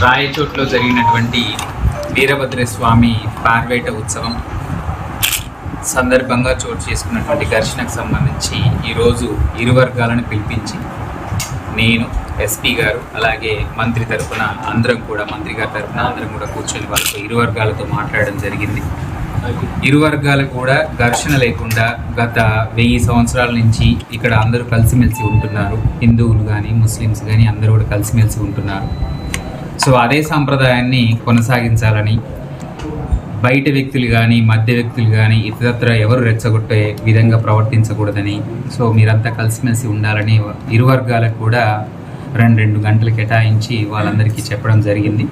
రాయచోట్లో జరిగినటువంటి వీరభద్ర స్వామి పార్వేట ఉత్సవం సందర్భంగా చోటు చేసుకున్నటువంటి ఘర్షణకు సంబంధించి ఈరోజు ఇరు వర్గాలను పిలిపించి నేను ఎస్పీ గారు అలాగే మంత్రి తరఫున అందరం కూడా మంత్రి గారి తరఫున అందరం కూడా కూర్చొని వాళ్ళతో ఇరు వర్గాలతో మాట్లాడడం జరిగింది. ఇరు వర్గాలు కూడా ఘర్షణ లేకుండా గత వెయ్యి సంవత్సరాల నుంచి ఇక్కడ అందరూ కలిసిమెలిసి ఉంటున్నారు. హిందువులు కానీ ముస్లిమ్స్ కానీ అందరూ కూడా కలిసిమెలిసి ఉంటున్నారు. సో అదే సాంప్రదాయాన్ని కొనసాగించాలని బయట వ్యక్తులు కానీ మధ్య వ్యక్తులు కానీ ఇతరత్ర ఎవరు రెచ్చగొట్టే విధంగా ప్రవర్తించకూడదని సో మీరంతా కలిసిమెలిసి ఉండాలని ఇరు వర్గాలకు కూడా రెండు రెండు గంటలు కేటాయించి వాళ్ళందరికీ చెప్పడం జరిగింది.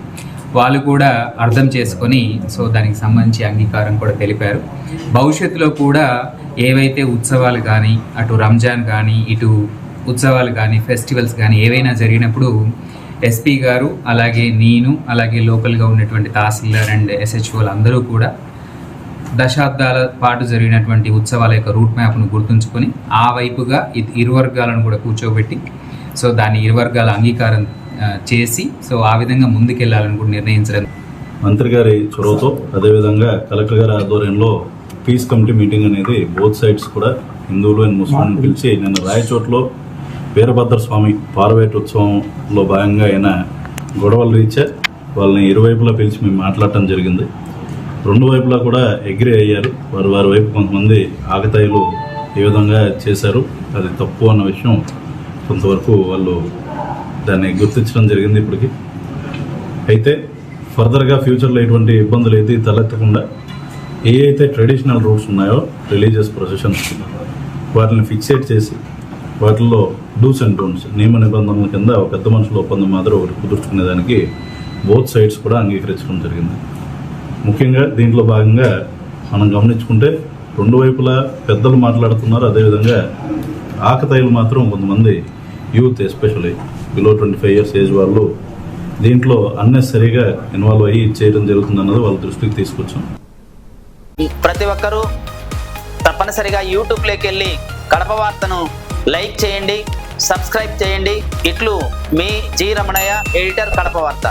వాళ్ళు కూడా అర్థం చేసుకొని సో దానికి సంబంధించి అంగీకారం కూడా తెలిపారు. భవిష్యత్తులో కూడా ఏవైతే ఉత్సవాలు కానీ అటు రంజాన్ కానీ ఇటు ఉత్సవాలు కానీ ఫెస్టివల్స్ కానీ ఏవైనా జరిగినప్పుడు ఎస్పీ గారు అలాగే నేను అలాగే లోకల్గా ఉన్నటువంటి తహసీల్దార్ అండ్ ఎస్హెచ్ఓలు అందరూ కూడా దశాబ్దాల పాటు జరిగినటువంటి ఉత్సవాల యొక్క రూట్ మ్యాప్ను గుర్తుంచుకొని ఆ వైపుగా ఇరు వర్గాలను కూడా కూర్చోబెట్టి సో దాని ఇరు వర్గాల అంగీకారం చేసి సో ఆ విధంగా ముందుకెళ్ళాలని కూడా నిర్ణయించడం. మంత్రి గారి చొరవతో అదేవిధంగా కలెక్టర్ గారి ఆధ్వర్యంలో పీస్ కమిటీ మీటింగ్ అనేది బోత్ సైడ్స్ కూడా హిందువులు అండ్ ముస్లింలు పిలిచి నిన్న రాయచోట్లో వీరభద్ర స్వామి పార్వేట ఉత్సవంలో భాగంగా ఆయన గొడవలు రీచా వాళ్ళని ఇరువైపులా పిలిచి మేము మాట్లాడటం జరిగింది. రెండు వైపులా కూడా అగ్రి అయ్యారు. వారు వారి వైపు కొంతమంది ఆకతాయిలు ఏ విధంగా చేశారు. అది తప్పు అన్న విషయం కొంతవరకు వాళ్ళు దాన్ని గుర్తించడం జరిగింది ఇప్పటికి. అయితే ఫర్దర్గా ఫ్యూచర్లో ఎటువంటి ఇబ్బందులు అయితే తలెత్తకుండా ఏ అయితే ట్రెడిషనల్ రూట్స్ ఉన్నాయో రిలీజియస్ ప్రొసెషన్స్ వాటిని ఫిక్సేట్ చేసి వాటిల్లో డూస్ అండ్ డోంట్స్ నియమ నిబంధనల కింద ఒక పెద్ద మనుషుల ఒప్పందం మాత్రం ఒకటి కుదుర్చుకునేదానికి బోత్ సైడ్స్ కూడా అంగీకరించడం జరిగింది. ముఖ్యంగా దీంట్లో భాగంగా మనం గమనించుకుంటే రెండు వైపులా పెద్దలు మాట్లాడుతున్నారు అదేవిధంగా ఆకతాయిలు మాత్రం కొంతమంది youth especially below twenty five years age వాళ్ళు దీంట్లో అన్నెసరీగా ఇన్వాల్వ్ అయ్యి చేయడం జరుగుతుందన్నది వాళ్ళ దృష్టికి తీసుకొచ్చాం. ప్రతి ఒక్కరూ తప్పనిసరిగా యూట్యూబ్లోకి వెళ్ళి కడప వార్తను లైక్ చేయండి సబ్స్క్రైబ్ చేయండి. ఇట్లు మీ జి రమణయ్య ఎడిటర్ కడప వార్త.